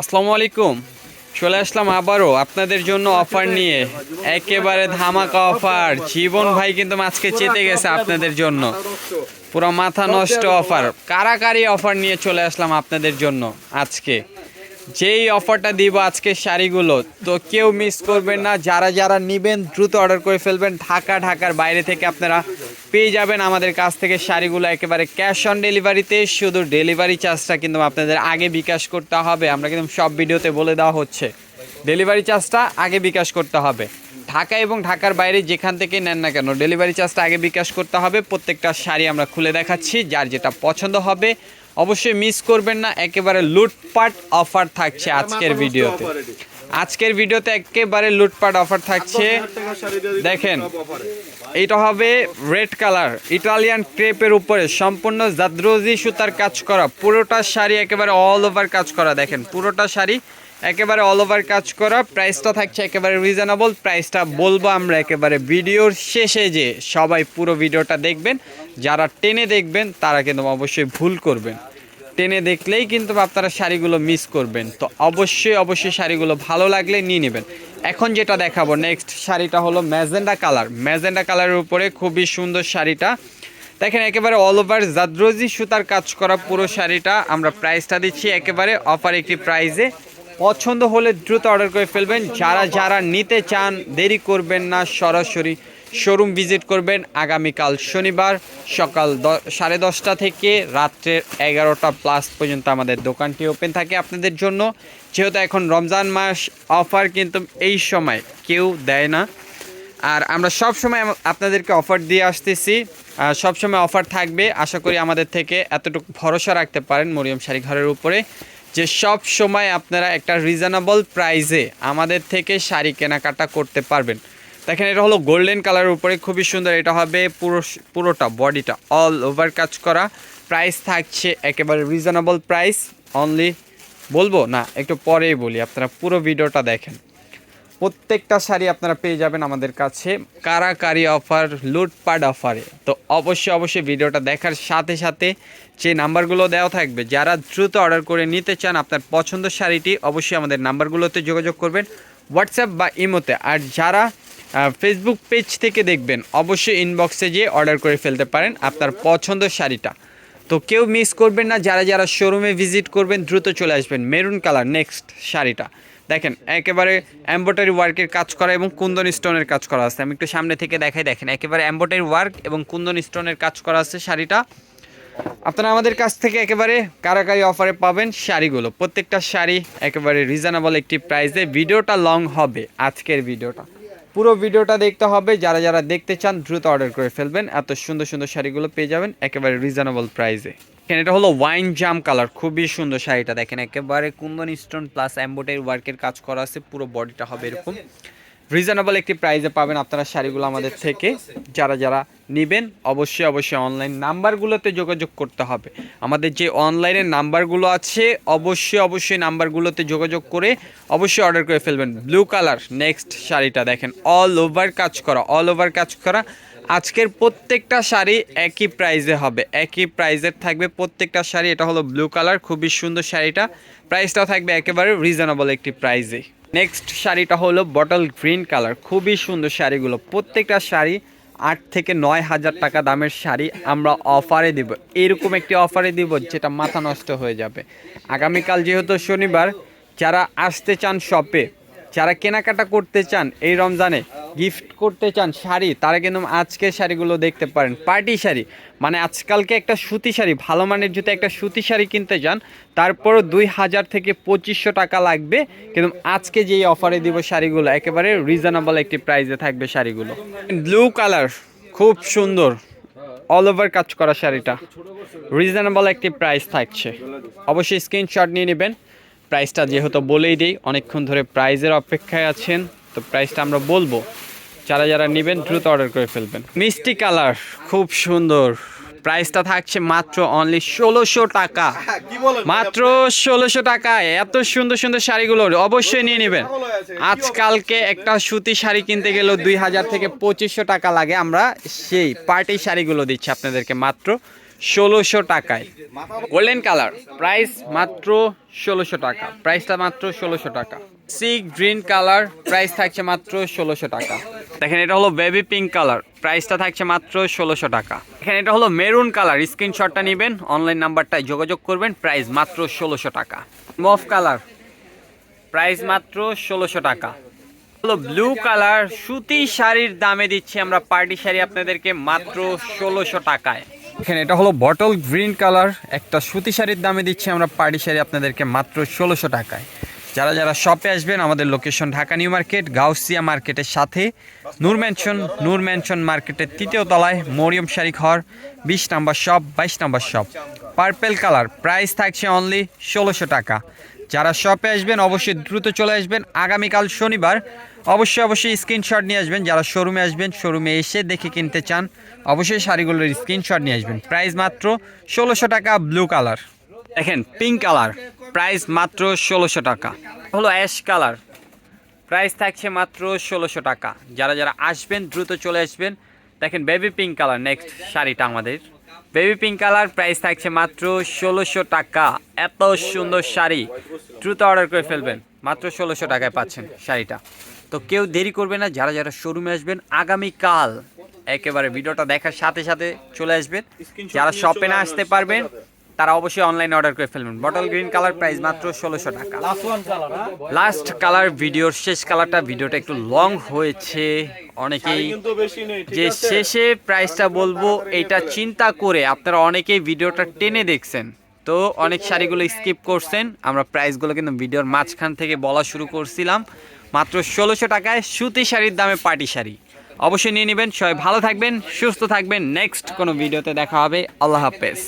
আসসালামু আলাইকুম। চলে আসলাম আবারও আপনাদের জন্য অফার নিয়ে। একেবারে ধামাকা অফার জীবন ভাই কিন্তু আজকে চেতে গেছে আপনাদের জন্য। পুরো মাথা নষ্ট অফার কারাকারি অফার নিয়ে চলে আসলাম আপনাদের জন্য আজকে। যেই অফারটা দিব আজকে শাড়িগুলো, তো কেউ মিস করবেন না। যারা যারা নেবেন, দ্রুত অর্ডার করে ফেলবেন। ঢাকা, ঢাকার বাইরে থেকে আপনারা পেয়ে যাবেন আমাদের কাছ থেকে শাড়িগুলো একেবারে ক্যাশ অন ডেলিভারিতে শুধু ডেলিভারি চার্জটা কিন্তু আপনাদের আগে বিকাশ করতে হবে। আমরা কিন্তু সব ভিডিওতে বলে দেওয়া হচ্ছে। ডেলিভারি চার্জটা আগে বিকাশ করতে হবে। ঢাকা এবং ঢাকার বাইরে যেখান থেকে নেন না কেন ডেলিভারি চার্জটা আগে বিকাশ করতে হবে। প্রত্যেকটা শাড়ি আমরা খুলে দেখাচ্ছি যার যেটা পছন্দ হবে। অবশ্যই মিস করবেন না একেবারে লুটপাট অফার থাকছে আজকের ভিডিওতে। আজকের ভিডিওতে একেবারে লুটপাট অফার থাকছে। দেখেন, এটা হবে রেড কালার, ইটালিয়ান ক্রেপের উপরে, সম্পূর্ণ জাদ্রোজি সুতার কাজ করা। পুরোটা শাড়ি একেবারে অল ওভার কাজ করা, দেখেন, পুরোটা শাড়ি একেবারে অল ওভার কাজ করা। প্রাইসটা থাকছে একেবারে রিজনেবল প্রাইসটা বলব আমরা একেবারে ভিডিওর শেষে যে সবাই পুরো ভিডিওটা দেখবেন, যারা টেনে দেখবেন, তারা কিন্তু অবশ্যই ভুল করবেন। টেনে দেখলেই কিন্তু আপনারা শাড়িগুলো মিস করবেন। তো অবশ্যই অবশ্যই শাড়িগুলো ভালো লাগলে নিয়ে নেবেন। এখন যেটা দেখাবো নেক্সট শাড়িটা হলো ম্যাজেন্ডা কালার। ম্যাজেন্ডা কালারের উপরে খুবই সুন্দর শাড়িটা। দেখেন, একেবারে অল ওভার জাদ্রোজি সুতার কাজ করা পুরো শাড়িটা আমরা প্রাইসটা দিচ্ছি একেবারে অফার একটি প্রাইজে পছন্দ হলে দ্রুত অর্ডার করে ফেলবেন। যারা যারা নিতে চান, দেরি করবেন না সরাসরি। শোরুম ভিজিট করবেন আগামীকাল শনিবার সকাল সাড়ে দশটা থেকে রাত্রের এগারোটা প্লাস পর্যন্ত আমাদের দোকানটি ওপেন থাকে আপনাদের জন্য। যেহেতু এখন রমজান মাস অফার কিন্তু এই সময় কেউ দেয় না। আর আমরা সব সময় আপনাদেরকে অফার দিয়ে আসতেছি। সব সময় অফার থাকবে। আশা করি আমাদের থেকে এতটুকু ভরসা রাখতে পারেন মরিয়ম শাড়ি ঘরের উপরে। যে সব সময় আপনারা একটা রিজনেবল প্রাইসে আমাদের থেকে শাড়ি কেনাকাটা করতে পারবেন। দেখেন, এটা হলো গোল্ডেন কালারের উপরে খুবই সুন্দর। এটা হবে পুরো পুরোটা বডিটা অল ওভার কাজ করা। প্রাইস থাকছে একেবারে রিজনেবল প্রাইস অনলি বলব? না, একটু পরেই বলি, আপনারা পুরো ভিডিওটা দেখেন। প্রত্যেকটা শাড়ি আপনারা পেয়ে যাবেন আমাদের কাছে। কারাকারি অফার লুটপাট অফারে তো অবশ্যই অবশ্যই ভিডিওটা দেখার সাথে সাথে যে নাম্বারগুলো দেওয়া থাকবে, যারা দ্রুত অর্ডার করে নিতে চান আপনার পছন্দ শাড়িটি, অবশ্যই আমাদের নাম্বারগুলোতে যোগাযোগ করবেন। হোয়াটসঅ্যাপ বা ইমোতে। আর যারা ফেসবুক পেজ থেকে দেখবেন। অবশ্যই ইনবক্সে যেয়ে অর্ডার করে ফেলতে পারেন আপনার পছন্দ শাড়িটা। তো কেউ মিস করবেন না, যারা যারা শোরুমে ভিজিট করবেন, দ্রুত চলে আসবেন মেরুন কালার নেক্সট শাড়িটা। দেখেন, একেবারে এম্ব্রয়ডারি ওয়ার্কের কাজ করা এবং কুন্দন স্টোনের কাজ করা আছে। আমি একটু সামনে থেকে দেখাই, দেখেন, একেবারে এম্ব্রয়ডারি ওয়ার্ক এবং কুন্দন স্টোনের কাজ করা আছে শাড়িটা। আপনারা আমাদের কাছ থেকে একেবারে কারাকারি অফারে পাবেন শাড়িগুলো। প্রত্যেকটা শাড়ি একেবারে রিজনেবল একটি প্রাইসে ভিডিওটা লং হবে, আজকের ভিডিওটা। পুরো ভিডিওটা দেখতে হবে। যারা যারা দেখতে চান, দ্রুত অর্ডার করে ফেলবেন। এত সুন্দর সুন্দর শাড়িগুলো পেয়ে যাবেন একেবারে রিজনেবল প্রাইসে এখানে এটা হলো ওয়াইন জাম কালার খুবই সুন্দর শাড়িটা। দেখেন একেবারে কুন্দন স্টোন প্লাস এম্বোটারি ওয়ার্কের কাজ করা আছে, পুরো বডিটা হবে এরকম। রিজনেবল একটি প্রাইসে পাবেন আপনারা শাড়িগুলো আমাদের থেকে। যারা যারা নেবেন অবশ্যই অবশ্যই অনলাইন নাম্বারগুলোতে যোগাযোগ করতে হবে। আমাদের যে অনলাইনের নাম্বারগুলো আছে অবশ্যই অবশ্যই নাম্বারগুলোতে যোগাযোগ করে অবশ্যই অর্ডার করে ফেলবেন। ব্লু কালার নেক্সট শাড়িটা দেখেন অল ওভার কাজ করা অল ওভার কাজ করা। আজকের প্রত্যেকটা শাড়ি একই প্রাইজে হবে একই প্রাইজের থাকবে প্রত্যেকটা শাড়ি। এটা হলো ব্লু কালার খুবই সুন্দর শাড়িটা। প্রাইসটাও থাকবে একেবারে রিজনেবল একটি প্রাইসে নেক্সট শাড়িটা হলো বটল গ্রিন কালার খুবই সুন্দর শাড়িগুলো। প্রত্যেকটা শাড়ি আট থেকে নয় হাজার টাকা দামের শাড়ি আমরা অফারে দিব। এরকম একটি অফারে দিব যেটা মাথা নষ্ট হয়ে যাবে। আগামীকাল যেহেতু শনিবার, যারা আসতে চান শপে যারা কেনাকাটা করতে চান এই রমজানে গিফট করতে চান শাড়ি, তারা কিন্তু আজকের শাড়িগুলো দেখতে পারেন। পার্টি শাড়ি মানে আজকালকে একটা সুতি শাড়ি, ভালো মানের যদি একটা সুতি শাড়ি কিনতে চান তারপরও দুই হাজার থেকে পঁচিশশো টাকা লাগবে। কিন্তু আজকে যেই অফারে দিব শাড়িগুলো, একেবারে রিজনেবল একটি প্রাইসে থাকবে শাড়িগুলো। ব্লু কালার খুব সুন্দর অল ওভার কাজ করা শাড়িটা। রিজনেবল একটি প্রাইস থাকছে। অবশ্যই স্ক্রিনশট নিয়ে নেবেন। প্রাইসটা যেহেতু বলেই দিই, অনেকক্ষণ ধরে প্রাইজের অপেক্ষায় আছেন। তো প্রাইসটা আমরা বলব। যারা যারা নেবেন, দ্রুত অর্ডার করে ফেলবেন। মিষ্টি কালার, খুব সুন্দর। প্রাইসটা থাকছে মাত্র অনলি ষোলোশো টাকা। মাত্র ষোলোশো টাকায় এত সুন্দর সুন্দর শাড়িগুলো অবশ্যই নিয়ে নেবেন। আজকালকে একটা সুতি শাড়ি কিনতে গেলেও দুই হাজার থেকে পঁচিশশো টাকা লাগে। আমরা সেই পার্টি শাড়িগুলো দিচ্ছি আপনাদেরকে মাত্র। ষোলোশো টাকায়। গোল্ডেন কালার প্রাইস মাত্র ষোলোশো টাকা। প্রাইসটা মাত্র ষোলোশো টাকা। সি গ্রিন কালার প্রাইস থাকছে মাত্র ষোলোশো টাকা। দেখেন, এটা হলো বেবি পিঙ্ক কালার প্রাইসটা থাকছে মাত্র ষোলোশো টাকা। এখানে এটা হলো মেরুন কালার স্ক্রিনশটটা নেবেন অনলাইন নাম্বারটায় যোগাযোগ করবেন প্রাইস মাত্র ষোলোশো টাকা। মফ কালার প্রাইস মাত্র ষোলোশো টাকা। হলো ব্লু কালার সুতি শাড়ির দামে দিচ্ছি আমরা পার্টি শাড়ি আপনাদেরকে মাত্র ষোলোশো টাকায়। এখানে এটা হলো বটল গ্রিন কালার একটা সুতি শাড়ির দামে দিচ্ছি আমরা পার্টি শাড়ি আপনাদেরকে মাত্র ষোলোশো টাকায়। যারা যারা শপে আসবেন, আমাদের location Dhaka new market, Gausia মার্কেটের সাথে, নূর ম্যানশন নূর ম্যানশন মার্কেটের তৃতীয় তলায়, মরিয়ম শাড়ি ঘর, বিশ নাম্বার শপ বাইশ number shop purple colour price থাকছে অনলি ষোলোশো টাকা। যারা শপে আসবেন, অবশ্যই দ্রুত চলে আসবেন। আগামীকাল শনিবার অবশ্যই অবশ্যই স্ক্রিনশট নিয়ে আসবেন। যারা শোরুমে আসবেন শোরুমে এসে দেখে কিনতে চান, অবশ্যই শাড়িগুলোর স্ক্রিনশট নিয়ে আসবেন। প্রাইস মাত্র ষোলোশো টাকা ব্লু কালার দেখেন পিঙ্ক কালার প্রাইস মাত্র ষোলোশো টাকা। হলো অ্যাশ কালার প্রাইস থাকছে মাত্র ষোলোশো টাকা। যারা যারা আসবেন, দ্রুত চলে আসবেন। দেখেন বেবি পিঙ্ক কালার নেক্সট শাড়িটা আমাদের। বেবি পিঙ্ক কালার প্রাইস থাকছে মাত্র ষোলোশো টাকা। এত সুন্দর শাড়ি। দ্রুত অর্ডার করে ফেলবেন। মাত্র ষোলোশো টাকায় পাচ্ছেন শাড়িটা। তো কেউ দেরি করবে না, যারা যারা শোরুমে আসবেন, আগামীকাল একেবারে ভিডিওটা দেখার সাথে সাথে চলে আসবেন। যারা শপে না আসতে পারবেন তারা অবশ্যই অনলাইনে অর্ডার করে ফেলবেন। বটল গ্রিন কালার প্রাইস মাত্র ষোলোশো টাকা। লাস্ট কালার ভিডিওর শেষ কালারটা ভিডিওটা একটু লং হয়েছে। অনেকেই যে শেষে প্রাইসটা বলব এটা চিন্তা করে আপনারা অনেকেই ভিডিওটা টেনে দেখছেন। তো অনেক শাড়িগুলো স্কিপ করছেন। আমরা প্রাইসগুলো কিন্তু ভিডিওর মাঝখান থেকে বলা শুরু করছিলাম। মাত্র ষোলোশো টাকায় সুতি শাড়ির দামে পার্টি শাড়ি। অবশ্যই নিয়ে নেবেন। সবাই ভালো থাকবেন সুস্থ থাকবেন। নেক্সট কোনো ভিডিওতে দেখা হবে। আল্লাহ হাফেজ।